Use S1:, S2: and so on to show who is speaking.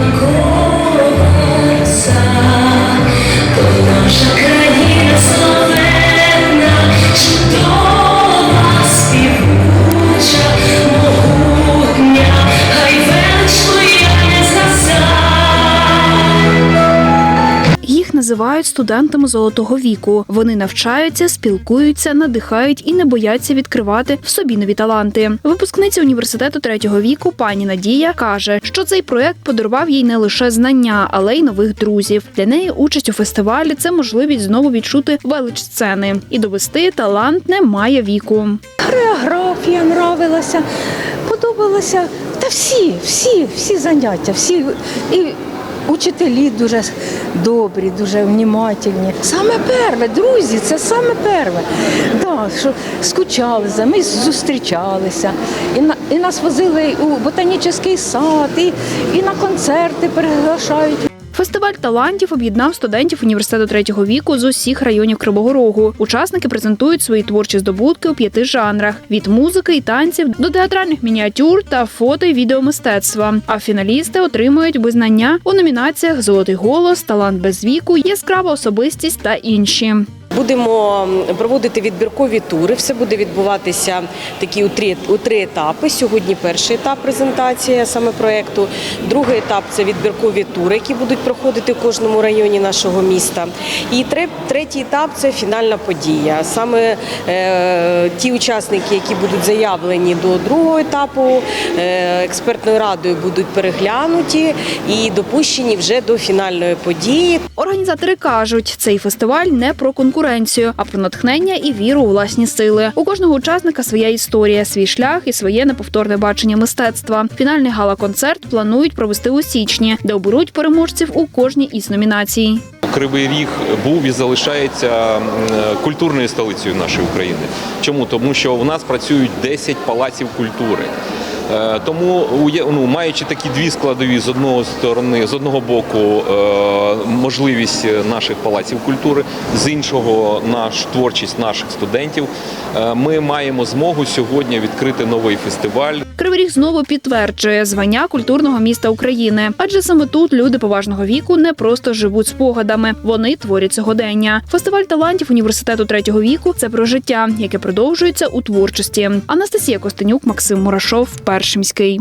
S1: Cool. Називають студентами золотого віку. Вони навчаються, спілкуються, надихають і не бояться відкривати в собі нові таланти. Випускниця університету третього віку пані Надія каже, що цей проект подарував їй не лише знання, але й нових друзів. Для неї участь у фестивалі це можливість знову відчути велич сцени і довести талант не має віку.
S2: Хореографія нравилася, подобалося. Та всі, всі, всі заняття, всі і учителі дуже добрі, дуже внімательні. Саме перше, друзі, це саме перше. Да, що скучали за, ми зустрічалися. І, на, і нас возили у ботанічний сад, і, і на концерти приглашають.
S1: Фестиваль талантів об'єднав студентів університету третього віку з усіх районів Кривого Рогу. Учасники презентують свої творчі здобутки у п'яти жанрах: від музики і танців до театральних мініатюр та фото і відеомистецтва. А фіналісти отримують визнання у номінаціях Золотий голос, талант без віку, яскрава особистість та інші.
S3: Будемо проводити відбіркові тури. Все буде відбуватися такі у три, у три етапи. Сьогодні перший етап презентація саме проекту. Другий етап це відбіркові тури, які будуть проходити в кожному районі нашого міста. І тре- третій етап це фінальна подія. Саме е, ті учасники, які будуть заявлені до другого етапу, е, експертною радою будуть переглянуті і допущені вже до фінальної події.
S1: Організатори кажуть, цей фестиваль не про конкуренцію, а про натхнення і віру у власні сили. У кожного учасника своя історія, свій шлях і своє неповторне бачення мистецтва. Фінальний гала-концерт планують провести у січні, де оберуть переможців у кожній із номінацій.
S4: Кривий Ріг був і залишається культурною столицею нашої України. Чому? Тому що у нас працюють 10 палаців культури. Е, Тому, ну, маючи такі дві складові з одного сторони, з одного боку е, можливість наших палаців культури, з іншого наш творчість наших студентів, е, ми маємо змогу сьогодні відкрити новий фестиваль.
S1: Кривий Ріг знову підтверджує звання культурного міста України, адже саме тут люди поважного віку не просто живуть спогадами, вони творять сьогодення. Фестиваль талантів університету третього віку це про життя, яке продовжується у творчості. Анастасія Костенюк, Максим Мурашов, перший міський.